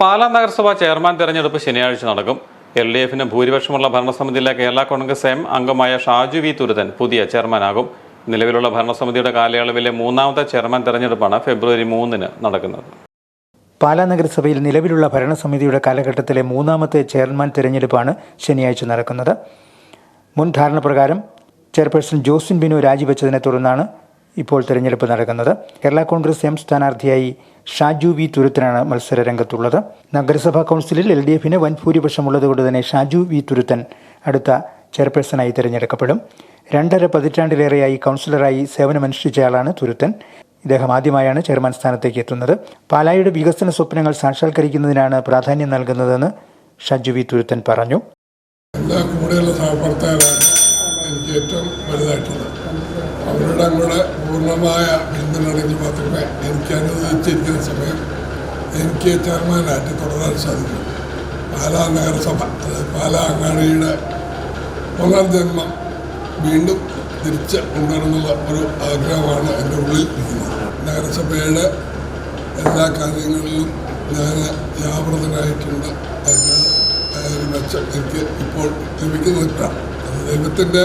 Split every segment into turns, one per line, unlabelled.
പാലാ നഗരസഭ ചെയർമാൻ തെരഞ്ഞെടുപ്പ് ശനിയാഴ്ച നടക്കും. എൽ ഡി എഫിന് ഭൂരിപക്ഷമുള്ള ഭരണസമിതിയിലെ കേരള കോൺഗ്രസ് എം അംഗമായ ഷാജു വി തുരുതൻ പുതിയ ചെയർമാനാകും. നിലവിലുള്ള ഭരണസമിതിയുടെ കാലയളവിലെ മൂന്നാമത്തെ ചെയർമാൻ തെരഞ്ഞെടുപ്പാണ് ഫെബ്രുവരി മൂന്നിന് നടക്കുന്നത്.
പാലാ നഗരസഭയിൽ നിലവിലുള്ള ഭരണസമിതിയുടെ കാലഘട്ടത്തിലെ മൂന്നാമത്തെ ചെയർമാൻ തിരഞ്ഞെടുപ്പാണ് ശനിയാഴ്ച നടക്കുന്നത്. മുൻ ധാരണ പ്രകാരം ചെയർപേഴ്സൺ ജോസിൻ ബിനു രാജിവെച്ചതിനെ തുടർന്നാണ് ഇപ്പോൾ തെരഞ്ഞെടുപ്പ് നടക്കുന്നത്. കേരള കോൺഗ്രസ് എം സ്ഥാനാർത്ഥിയായി ഷാജു വി തുരുത്തനാണ് മത്സര രംഗത്തുള്ളത് നഗരസഭാ കൗൺസിലിൽ എൽ ഡി എഫിന് വൻ ഭൂരിപക്ഷമുള്ളതുകൊണ്ട് തന്നെ ഷാജു വി തുരുത്തൻ അടുത്ത ചെയർപേഴ്സണായി തിരഞ്ഞെടുക്കപ്പെടും. രണ്ടര പതിറ്റാണ്ടിലേറെയായി കൗൺസിലറായി സേവനമനുഷ്ഠിച്ചയാളാണ് തുരുത്തൻ. ഇദ്ദേഹം ആദ്യമായാണ് ചെയർമാൻ സ്ഥാനത്തേക്ക് എത്തുന്നത്. പാലായുടെ വികസന സ്വപ്നങ്ങൾ സാക്ഷാത്കരിക്കുന്നതിനാണ് പ്രാധാന്യം നൽകുന്നതെന്ന് ഷാജു വി തുരുത്തൻ പറഞ്ഞു.
എനിക്ക് ഏറ്റവും വലുതായിട്ടുള്ളത്. അവരുടെ കൂടെ പൂർണമായ പിന്തുണയ്ക്ക് മാത്രമേ എനിക്ക് അനുവദിച്ചിരിക്കുന്ന സമയം എനിക്ക് ചെയർമാനായിട്ട് തുടരാൻ സാധിക്കും. പാലാ നഗരസഭ അതായത് പാലാ അങ്ങാടിയുടെ പുനർജന്മം വീണ്ടും തിരിച്ച് കൊണ്ടുവരുന്നുള്ള ഒരു ആഗ്രഹമാണ് എന്റെ ഉള്ളിൽ ഇരിക്കുന്നത്. നഗരസഭയുടെ എല്ലാ കാര്യങ്ങളിലും ഞാൻ വ്യാപൃതനായിട്ടുണ്ട് എന്ന് മെച്ചം എനിക്ക് ഇപ്പോൾ ലഭിക്കുന്നില്ല ദൈവത്തിന്റെ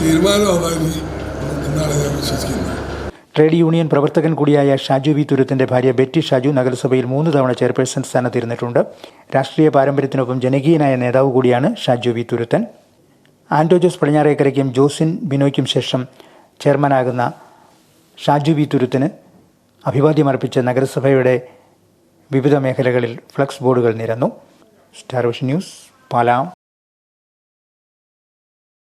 തീരുമാനം അതായിരിക്കും എന്നാണ് ഞാൻ വിശ്വസിക്കുന്നത്.
ട്രേഡ് യൂണിയൻ പ്രവർത്തകൻ കൂടിയായ ഷാജു വി തുരുത്തിന്റെ ഭാര്യ ബെറ്റി ഷാജു നഗരസഭയിൽ മൂന്ന് തവണ ചെയർപേഴ്സൺ സ്ഥാനത്തിരുന്നിട്ടുണ്ട് രാഷ്ട്രീയ പാരമ്പര്യത്തിനൊപ്പം ജനകീയനായ നേതാവ് കൂടിയാണ് ഷാജു വി തുരുത്തൻ. ആൻഡോ ജോസ് പടിഞ്ഞാറേക്കരയ്ക്കും ജോസിൻ ബിനോയ്ക്കും ശേഷം ചെയർമാനാകുന്ന ഷാജു വി തുരുത്തിന് അഭിവാദ്യമർപ്പിച്ച നഗരസഭയുടെ വിവിധ മേഖലകളിൽ ഫ്ലക്സ് ബോർഡുകൾ നിരന്നു. Star Vision News പാലാം.